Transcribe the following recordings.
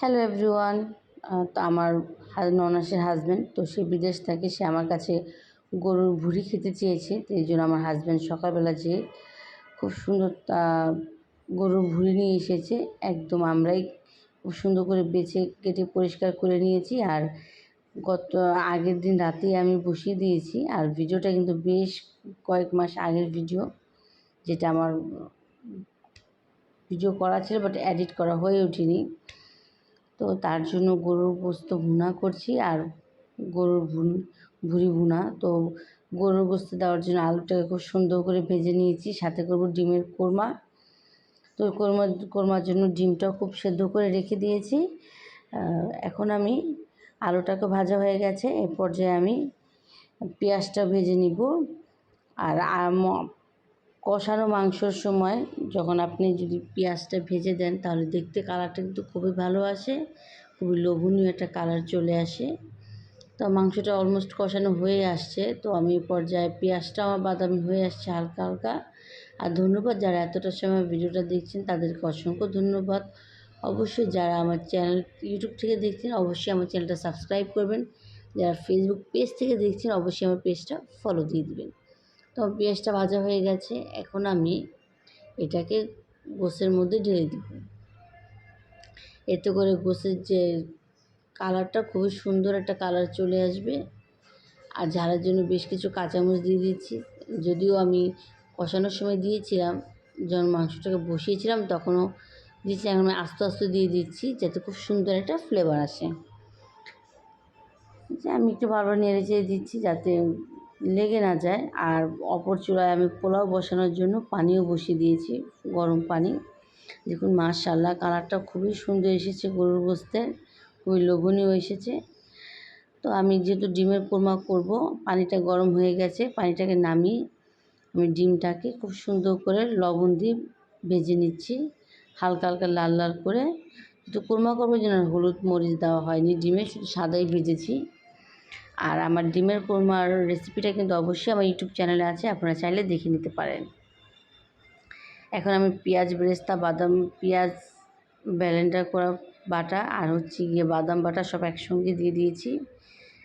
Hello everyone তো আমার ননাসের husband তো সে বিদেশ থাকে, সে আমার কাছে গরুর ভুড়ি খেতে চেয়েছে, তো এই জন্য আমার হাজব্যান্ড সকালবেলা যে খুব সুন্দর গরুর ভুড়ি নিয়ে এসেছে, একদম আমরাই খুব সুন্দর করে বেছে কেটে পরিষ্কার করে নিয়েছি আর গত আগের দিন রাতেই আমি বসিয়ে দিয়েছি আর ভিডিওটা কিন্তু বেশ কয়েক মাস আগের ভিডিও, যেটা আমার ভিডিও করা ছিল বাট এডিট করা হয়ে ওঠেনি। তো তার জন্য গরুর গোস্ত ভুনা করছি আর গরুর ভুন ভুড়ি ভুনা। তো গরুর গোস্ত দেওয়ার জন্য আলুটাকে খুব সুন্দর করে ভেজে নিয়েছি, সাথে করব ডিমের কোরমা। তো কোরমা, কোরমার জন্য ডিমটাও খুব সেদ্ধ করে রেখে দিয়েছি। এখন আমি আলুটাকে ভাজা হয়ে গেছে, এ পর্যায়ে আমি পেঁয়াজটা ভেজে নিব। আর কষানো মাংসর সময় যখন আপনি যদি পেঁয়াজটা ভেজে দেন, তাহলে দেখতে কালারটা কিন্তু খুবই ভালো আসে, খুবই লোভনীয় একটা কালার চলে আসে। তো মাংসটা অলমোস্ট কষানো হয়ে আসছে। তো আমি পর্যায়ে পেঁয়াজটা আমার বাদামি হয়ে আসছে হালকা হালকা। আর ধন্যবাদ যারা এতটা সময় ভিডিওটা দেখছেন, তাদেরকে অসংখ্য ধন্যবাদ। অবশ্যই যারা আমার চ্যানেল ইউটিউব থেকে দেখছেন, অবশ্যই আমার চ্যানেলটা সাবস্ক্রাইব করবেন। যারা ফেসবুক পেজ থেকে দেখছেন, অবশ্যই আমার পেজটা ফলো দিয়ে দিবেন। তো পেঁয়াজটা ভাজা হয়ে গেছে, এখন আমি এটাকে গোসের মধ্যে ঢেলে দিব। এতে করে গোসের যে কালারটা, খুবই সুন্দর একটা কালার চলে আসবে। আর ঝালের জন্য বেশ কিছু কাঁচামরিচ দিয়ে দিচ্ছি। যদিও আমি কষানোর সময় দিয়েছিলাম, যখন মাংসটাকে বসিয়েছিলাম, তখনও দিচ্ছি এখন আমি আস্তে আস্তে দিয়ে দিচ্ছি, যাতে খুব সুন্দর একটা ফ্লেভার আসে। যে আমি একটু বারবার নেড়ে চেড়ে দিচ্ছি, যাতে লেগে না যায়। আর অপর চূড়ায় আমি পোলাও বসানোর জন্য পানিও বসিয়ে দিয়েছি, গরম পানি। দেখুন মাশাল্লাহ কালারটা খুবই সুন্দর এসেছে গরুর গোস্তের, খুবই লোভনীয় এসেছে। তো আমি যেহেতু ডিমের কোরমা করব, পানিটা গরম হয়ে গেছে, পানিটাকে নামিয়ে আমি ডিমটাকে খুব সুন্দর করে লবণ দিয়ে ভেজে নিচ্ছি, হালকা হালকা লাল লাল করে। তো কোরমা করব যেন হলুদ মরিচ দেওয়া হয়নি, ডিমে শুধু সাদাই ভেজেছি। আর আমার ডিমের কোরমার রেসিপিটা কিন্তু অবশ্যই আমার ইউটিউব চ্যানেলে আছে, আপনারা চাইলে দেখে নিতে পারেন। এখন আমি পেঁয়াজ, বেরেস্তা, বাদাম, পেঁয়াজ ব্যালেন্ডার করা বাটা আর হচ্ছে গিয়ে বাদাম বাটা সব একসঙ্গে দিয়ে দিয়েছি।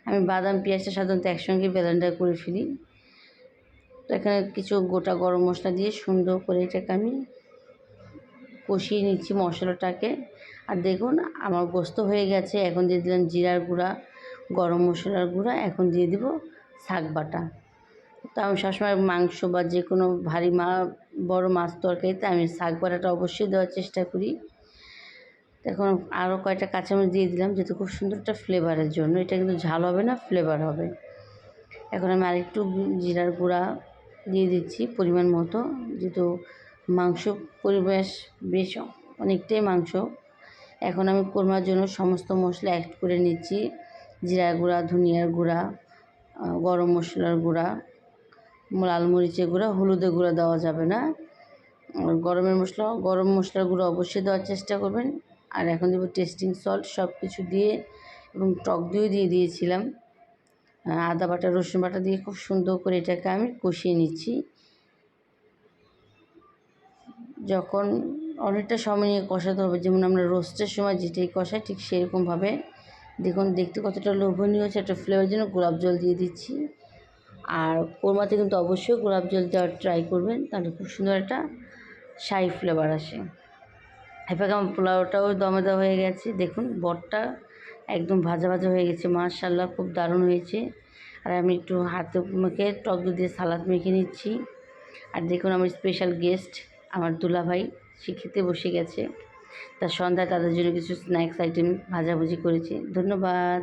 আমি বাদাম, পেঁয়াজটা সাধারণত একসঙ্গে ব্যালেন্ডার করে ফেলি। তো এখানে কিছু গোটা গরম মশলা দিয়ে সুন্দর করে এটাকে আমি কষিয়ে নিচ্ছি মশলাটাকে। আর দেখুন, আমার গোস্ত হয়ে গেছে। এখন দিয়ে দিলাম জিরার গুঁড়া গরম মশলার গুঁড়া, এখন দিয়ে দিব শাক বাটা। তো আমি সবসময় মাংস বা যে কোনো ভারী মা, বড় মাছ তরকারিতে আমি শাক বাটাটা অবশ্যই দেওয়ার চেষ্টা করি। এখন আরও কয়েকটা কাঁচামরিচ দিয়ে দিলাম যাতে খুব সুন্দর একটা ফ্লেভারের জন্য। এটা কিন্তু ঝাল হবে না ফ্লেভার হবে। এখন আমি আরেকটু জিরার গুঁড়া দিয়ে দিচ্ছি পরিমাণ মতো, যেহেতু মাংস পরিবেশ বেশ অনেকটাই মাংস। এখন আমি কোরমার জন্য সমস্ত মশলা অ্যাড করে নিচ্ছি। জিরার গুঁড়া, ধনিয়ার গুঁড়া গরম মশলার গুঁড়া, লাল মরিচের গুঁড়া, হলুদের গুঁড়া দেওয়া যাবে না। গরমের মশলা, গরম মশলার গুঁড়ো অবশ্যই দেওয়ার চেষ্টা করবেন। আর এখন দেবো টেস্টিং সল্ট সব কিছু দিয়ে এবং টক দইও দিয়ে দিয়েছিলাম। আদা বাটা, রসুন বাটা দিয়ে খুব সুন্দর করে এটাকে আমি কষিয়ে নিচ্ছি। যখন অনেকটা সময় নিয়ে কষাতে হবে, যেমন আমরা রোস্টের সময় যেটাই কষাই ঠিক সেরকমভাবে দেখুন, দেখতে কতটা লোভনীয় হচ্ছে একটা ফ্লেভার জন্য গোলাপ জল দিয়ে দিচ্ছি। আর কোরমাতে কিন্তু অবশ্যই গোলাপ জল দেওয়ার ট্রাই করবেন, তাহলে খুব সুন্দর একটা শাহি ফ্লেভার আসে। এবার আমার পোলাওটাও দমে দেওয়া হয়ে গেছে। দেখুন বটটা একদম ভাজা ভাজা হয়ে গেছে মাশাল্লাহ খুব দারুণ হয়েছে। আর আমি একটু হাতে মেখে টক দিয়ে সালাদ মেখে নিচ্ছি। আর দেখুন, আমার স্পেশাল গেস্ট আমার দুলাভাই, সে খেতে বসে গেছে। তার সন্ধ্যায় তাদের জন্য কিছু স্ন্যাক্স আইটেম ভাজাভুজি করেছি। ধন্যবাদ।